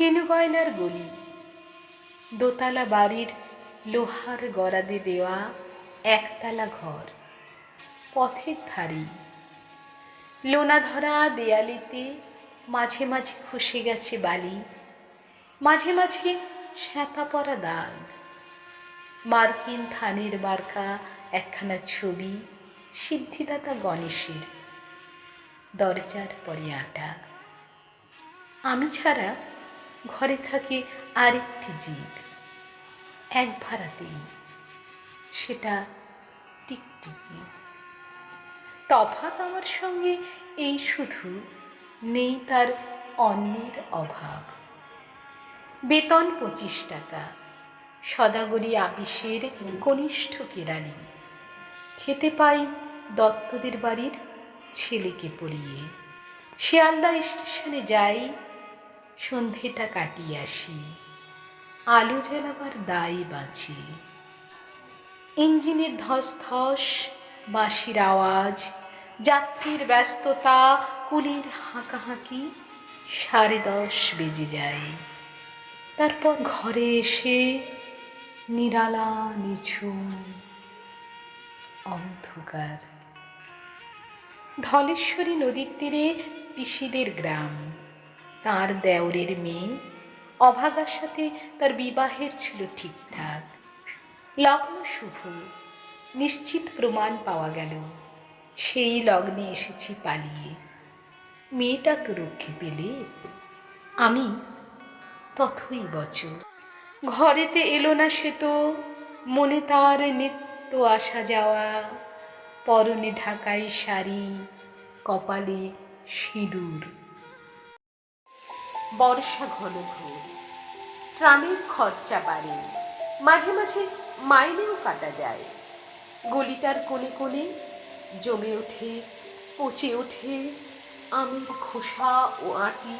গয়নার গলি। দোতলা বাড়ির লোহার গড়াদে দেওয়া একতলা ঘর, পথের ধারে। লোনা ধরা দেয়ালিতে মাঝে মাঝে খসে গেছে বালি, মাঝে মাঝে শ্যাতা পরা দাগ। মার্কিন থানের মার্কা একখানা ছবি সিদ্ধিদাতা গণেশের, দরজার পরে আটা। আমি ছাড়া ঘরে থাকে আরেকটি জীব এক ভাড়াতেই। সেটা টিকটিকি। তফাৎ আমার সঙ্গে এই শুধু নেই তার অন্যের অভাব। বেতন পঁচিশ টাকা। সদাগরি আপিসের কনিষ্ঠ কেরানি খেতে পাই দত্তদের বাড়ির ছেলেকে পড়িয়ে। শিয়ালদা স্টেশনে যাই সন্ধেটা কাটিয়ে আসি। আলো জ্বালাবার দায় বাঁচি। ইঞ্জিনের ধস ধস বাঁশির আওয়াজ, যাত্রীর ব্যস্ততা, কুলির হাঁকাহাঁকি, সাড়ে দশ বেজে যায়। তারপর ঘরে এসে নিরালা নিঝুম অন্ধকার। ধলেশ্বরী নদীর তীরে পিসিদের গ্রাম। তার দেওরের মেয়ে। অভাগার সাথে তার বিবাহের ছিল ঠিকঠাক। লগ্ন শুভ, নিশ্চিত প্রমাণ পাওয়া গেল। সেই লগ্নে এসেছি পালিয়ে। মেয়েটা তো রক্ষে পেলে। আমি তথই বচন। ঘরেতে এলো না সে তো, মনে তার নিত্য আসা যাওয়া। পরনে ঢাকাই শাড়ি, কপালে সিঁদুর। বর্ষা ঘন ঘোর ট্রামের খরচা বাড়ে। মাঝে মাঝে মাইনেও কাটা যায়। গলিটার কোণে কোণে জমে ওঠে, পচে ওঠে আমের খোসা ও আটি,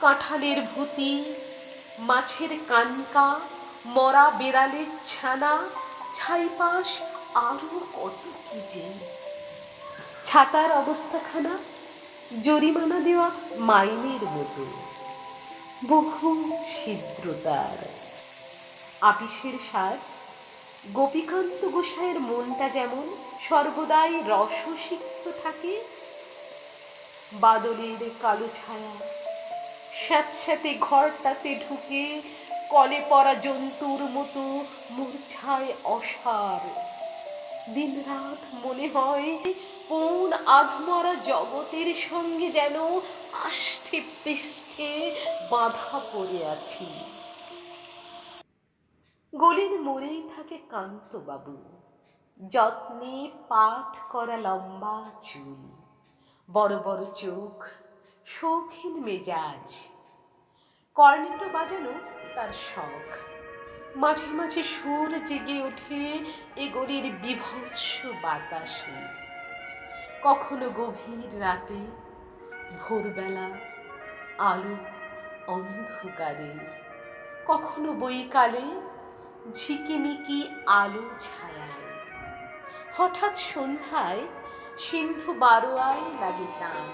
কাঁঠালের ভুতি, মাছের কানকা, মরা বেড়ালের ছানা ছাইপাশ আরও কত কি যে। ছাতার অবস্থাখানা জরিমানা দেওয়া মাইনের মতো। বহু ছিদ্রতার। আপিসের সাজ, গোপীকান্ত গোসাইয়ের মনটা যেমন সর্বদাই রসসিক্ত থাকে, বাদলের কালো ছায়া স্যাঁতস্যাঁতে ঘরটাতে ঢুকে কলে পড়া জন্তুর মতো মূর্ছায় অসার। দিনরাত মনে হয় কোন আধমরা জগতের সঙ্গে যেন আষ্ঠে পৃষ্ঠে বাঁধা পড়ে আছি। গলির মোড়েই থাকে কান্তবাবু। যত্নে পাঠ করা লম্বা চুল। বড় বড় চোখ, শৌখিন মেজাজ। কর্নেটো বাজানো তার শখ। মাঝে মাঝে সুর জেগে ওঠে এ গলির বিভৎস বাতাসে। কখনো গভীর রাতে ভোরবেলা আলো অন্ধকারে। কখনো বৈকালে ঝিকিমিকি আলো ছায়ায়। হঠাৎ সন্ধ্যায় সিন্ধু বারোয়ায় লাগে টান।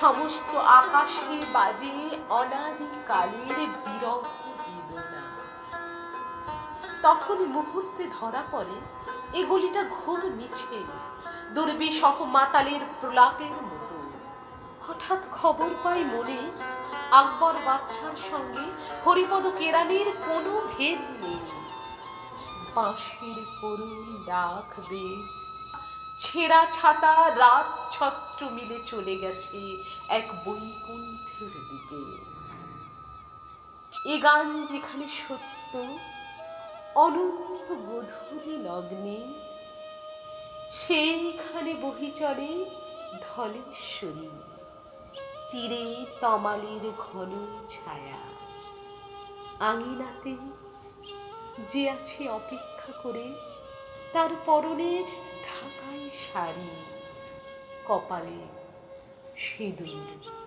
সমস্ত আকাশে বাজে অনাদিকালের বিরহ তখন মুহূর্তে ধরা পড়ে, এগুলিটা ঘোর মিছে। দুর্বিসহ মাতালের প্রলাপের মতো হঠাৎ খবর পাই মনে আকবর বাদশার সঙ্গে হরিপদ কেরানির কোনো ভেদ নেই। বাঁশির করুণ ডাক বে ছেঁড়া ছাতা রাত ছত্র মিলে চলে গেছে এক বৈকুণ্ঠের দিকে। এ গান যেখানে সত্য, অনন্ত গধূলি লগ্নে, সেইখানে বহি চলে ধলেশ্বরী। তীরে তমালির ঘন ছায়া। আঙিনাতে যে আছে অপেক্ষা করে, তার পরনে ঢাকাই শাড়ি, কপালে সিঁদুর।